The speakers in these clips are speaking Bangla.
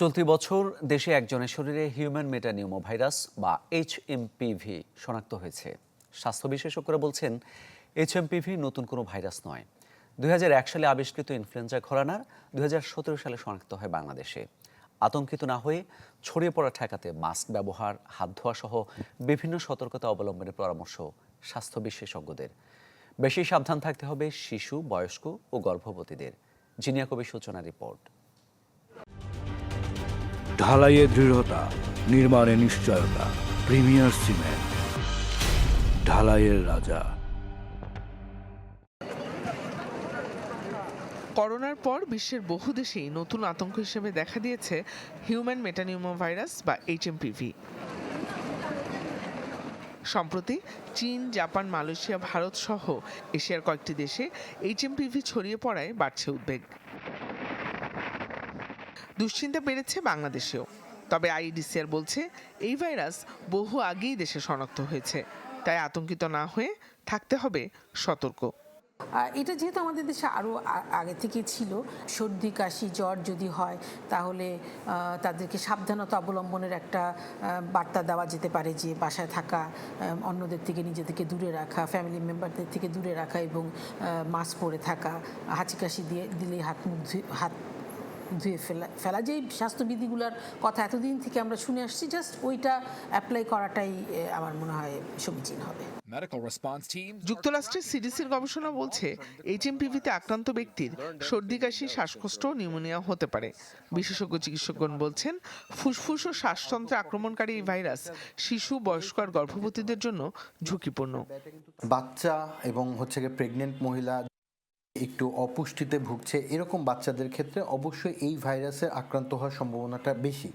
চলতি বছর দেশে একজনের শরীরে হিউম্যান মেটানিউমো ভাইরাস বা এইচএমপিভি শনাক্ত হয়েছে। স্বাস্থ্য বিশেষজ্ঞরা বলছেন এইচএমপিভি নতুন কোনো ভাইরাস নয়। দুই সালে আবিষ্কৃত ইনফ্লুয়েঞ্জা ঘরানার দুই সালে শনাক্ত হয় বাংলাদেশে। আতঙ্কিত না হয়ে ছড়িয়ে পড়া ঠেকাতে মাস্ক ব্যবহার, হাত ধোয়া সহ বিভিন্ন সতর্কতা অবলম্বনের পরামর্শ স্বাস্থ্য বিশেষজ্ঞদের। বেশি সাবধান থাকতে হবে শিশু, বয়স্ক ও গর্ভবতীদের। জিনিয়া কবি সূচনা রিপোর্ট। ঢালাইয়ে দৃঢ়তা, নির্মাণে নিশ্চয়তা, প্রিমিয়ার সিমেন্ট, ঢালাইয়ের রাজা। করোনার পর বিশ্বের বহু দেশেই নতুন আতঙ্ক হিসেবে দেখা দিয়েছে হিউম্যান মেটানিউমো ভাইরাস বা এইচএমপিভি সম্প্রতি চীন, জাপান, মালয়েশিয়া, ভারত সহ এশিয়ার কয়েকটি দেশে এইচএমপিভি ছড়িয়ে পড়ায় বাড়ছে উদ্বেগ। দুশ্চিন্তা বেড়েছে বাংলাদেশেও। তবে আইডিসিআর বলছে, এই ভাইরাস বহু আগেই দেশে শনাক্ত হয়েছে, তাই আতঙ্কিত না হয়ে থাকতে হবে সতর্ক। এটা যেহেতু আমাদের দেশে আরও আগে থেকে ছিল, সর্দি, কাশি, জ্বর যদি হয়, তাহলে তাদেরকে সাবধানতা অবলম্বনের একটা বার্তা দেওয়া যেতে পারে যে বাসায় থাকা অন্যদের থেকে নিজেদেরকে দূরে রাখা ফ্যামিলি মেম্বারদের থেকে দূরে রাখা এবং মাস্ক পরে থাকা, হাঁচি কাশি দিয়ে, দিলেই হাত মুখ হাত ধুয়ে ফেলা ফেলা যেই স্বাস্থ্যবিধিগুলোর কথা এতদিন থেকে আমরা শুনে আসছি জাস্ট ওইটা অ্যাপ্লাই করাটাই আমার মনে হয় সমীচীন হবে। যুক্তরাষ্ট্রের সিডিসির গবেষণা বলছে এইচএমপিভিতে আক্রান্ত ব্যক্তির সর্দি কাশি শ্বাসকষ্ট ও নিউমোনিয়া হতে পারে। বিশেষজ্ঞ চিকিৎসকগণ বলছেন ফুসফুস ও শ্বাসতন্ত্রে আক্রমণকারী এই ভাইরাস শিশু বয়স্ক আর গর্ভবতীদের জন্য ঝুঁকিপূর্ণ। বাচ্চা এবং হচ্ছে গিয়ে প্রেগনেন্ট মহিলা একটু অপুষ্টিতে ভুগছে। এরকম বাচ্চাদের ক্ষেত্রে অবশ্যই এই ভাইরাসে আক্রান্ত হওয়ার সম্ভাবনাটা বেশি।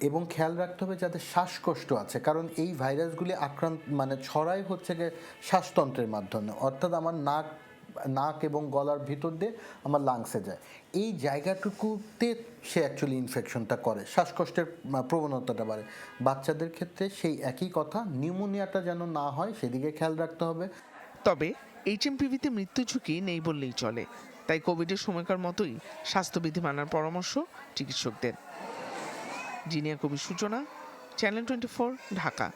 এবং খেয়াল রাখতে হবে যাদের শ্বাসকষ্ট আছে। কারণ এই ভাইরাসগুলি আক্রান্ত মানে ছড়াই হচ্ছে গিয়ে শ্বাসতন্ত্রের মাধ্যমে। অর্থাৎ আমার নাক নাক এবং গলার ভিতর দিয়ে আমার লাংসে যায়। এই জায়গাটুকুতে সে অ্যাকচুয়ালি ইনফেকশনটা করে। শ্বাসকষ্টের প্রবণতাটা বাড়ে। বাচ্চাদের ক্ষেত্রে সেই একই কথা নিউমোনিয়াটা যেন না হয়, সেদিকে খেয়াল রাখতে হবে। তবে এইচএমপিভিতে মৃত্যু ঝুঁকি নেই বললেই চলে। তাই কোভিডের সময়কার মতোই স্বাস্থ্যবিধি মানার পরামর্শ চিকিৎসকদের। জিনিয়া কবি সূচনা, চ্যানেল টোয়েন্টি ঢাকা।